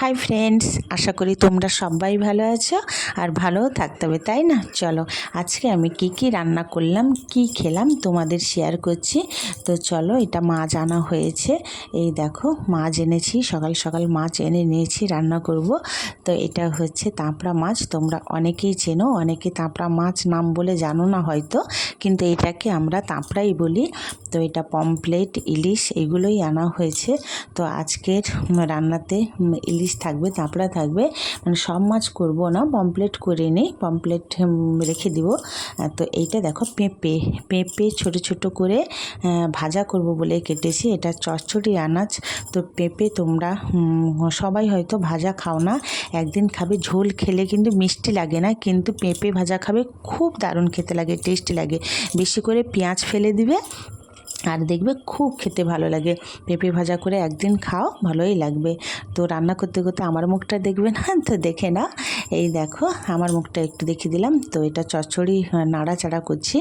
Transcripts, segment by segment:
Hi friends আশা করি তোমরা সবাই ভালো আছো আর ভালোও থাকতে হবে তাই না? চলো আজকে আমি কি কি রান্না করলাম কি খেলাম তোমাদের শেয়ার করছি। তো চলো এটা মাছ আনা হয়েছে। এই দেখো মাছ এনেছি সকাল সকাল মাছ এনে নিয়েছি রান্না করব। তো এটা হচ্ছে তাঁপড়া মাছ তোমরা অনেকেই চেনো অনেকে তাঁপড়া মাছ নাম বলে জানো না হয়তো কিন্তু এটাকে আমরা তাঁপড়াই বলি। তো এটা পমপ্লেট ইলিশ এগুলোই আনা হয়েছে। তো আজকের রান্নাতে উম, ইলিশ থাকবে তাঁপড়া থাকবে। মানে সব মাছ করব না, পমপ্লেট করে নিই, পমপ্লেট রেখে দিব। তো এইটা দেখো, পেঁপে পেঁপে ছোট ছোট করে ভাজা করব বলে কেটেছি। এটা চচ্চড়ি আনাজ। তো পেঁপে তোমরা সবাই হয়তো ভাজা খাও না। একদিন খাবে, ঝোল খেলে কিন্তু মিষ্টি লাগে না। কিন্তু পেঁপে ভাজা খাবে, খুব দারুণ খেতে লাগে, টেস্টি লাগে। বেশি করে পেঁয়াজ ফেলে দিবে আর দেখবে খুব খেতে ভালো লাগে। পেঁপে ভাজা করে একদিন খাও, ভালোই লাগবে। তো রান্না করতে করতে আমার মুখটা দেখবে না তো দেখে না এই দেখো, আমার মুখটা একটু দেখিয়ে দিলাম। তো এটা চচ্চড়ি নাড়াচাড়া করছি।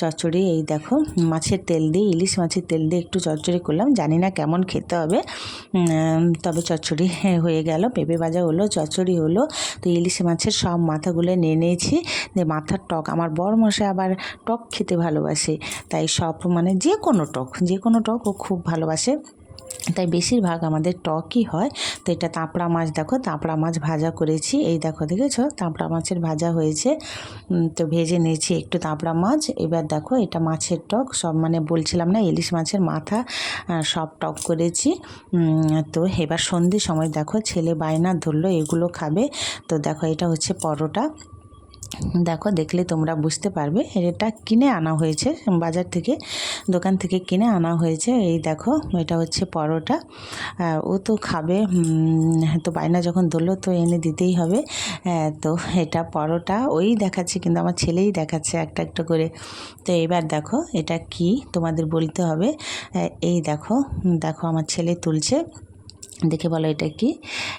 চচ্চড়ি, এই দেখো, মাছের তেল দিয়ে, ইলিশ মাছের তেল দিয়ে একটু চচ্চড়ি করলাম। জানি না কেমন খেতে হবে। তবে চচ্চড়ি হয়ে গেল, পেঁপে ভাজা হলো, চচ্চড়ি হলো। তো ইলিশ মাছের সব মাথাগুলো নিয়ে নিয়েছি। মাথার টক, আমার বর মশাই আবার টক খেতে ভালোবাসে। তাই সব মানে যে কোনো টক, যে কোনো টক ও খুব ভালোবাসে। তাই বেশিরভাগ আমাদের টকই হয়। তো এটা তাঁপড়া মাছ দেখো, তাঁপড়া মাছ ভাজা করেছি। এই দেখো, দেখেছ? তাঁপড়া মাছের ভাজা হয়েছে। তো ভেজে নিয়েছি একটু তাঁপড়া মাছ। এবার দেখো, এটা মাছের টক, সব মানে বলছিলাম না, ইলিশ মাছের মাথা সব টক করেছি। তো এবার সন্ধ্যের সময় দেখো, ছেলে বায়না ধরলো, এগুলো খাবে। তো দেখো, এটা হচ্ছে পরোটা। দেখো, দেখলে তোমরা বুঝতে পারবে। এটা কিনে আনা হয়েছে, বাজার থেকে, দোকান থেকে কিনে আনা হয়েছে। এই দেখো, এটা হচ্ছে পরোটা। ও তো খাবে তো বায়না যখন ধরলো, তো এনে দিতেই হবে। তো এটা পরোটা, ওই দেখাচ্ছে, কিন্তু আমার ছেলেই দেখাচ্ছে একটা একটা করে। তো এবার দেখো, এটা কি তোমাদের বলতে হবে। এই দেখো দেখো, আমার ছেলে তুলছে। দেখে বলো এটা কি?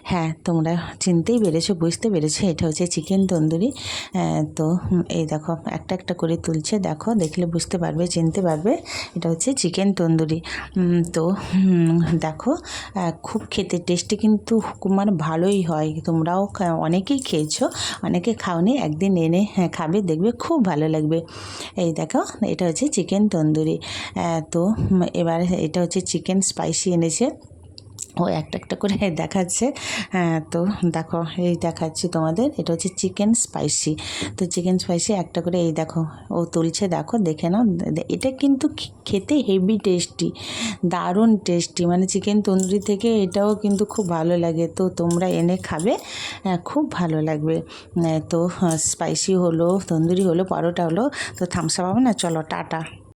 হ্যাঁ তোমরা চিনতেই পেরেছ বুঝতে পেরেছ এটা হচ্ছে চিকেন তন্দুরি। তো এই দেখো একটা একটা করে তুলছে দেখো দেখলে বুঝতে পারবে চিনতে পারবে এটা হচ্ছে চিকেন তন্দুরি। তো দেখো খুব খেতে টেস্টি কিন্তু মানে ভালোই হয়। তোমরাও অনেকেই খেয়েছো অনেকে খাওনি একদিন এনে হ্যাঁ, খাবে দেখবে খুব ভালো লাগবে। এই দেখো এটা হচ্ছে চিকেন তন্দুরি। তো এবার এটা হচ্ছে চিকেন স্পাইসি এনেছে। ও একটা একটা করে দেখাচ্ছে। হ্যাঁ তো দেখো এই দেখাচ্ছি তোমাদের। এটা হচ্ছে চিকেন স্পাইসি তো চিকেন স্পাইসি একটা করে এই দেখো ও তুলছে দেখো দেখে নাও। এটা কিন্তু খেতে হেভি টেস্টি দারুণ টেস্টি মানে চিকেন তন্দুরি থেকে এটাও কিন্তু খুব ভালো লাগে। তো তোমরা এনে খাবে হ্যাঁ, খুব ভালো লাগবে। তো স্পাইসি হলো তন্দুরি হলো পরোটা হলো তো থামসা পাবে না? চলো টাটা।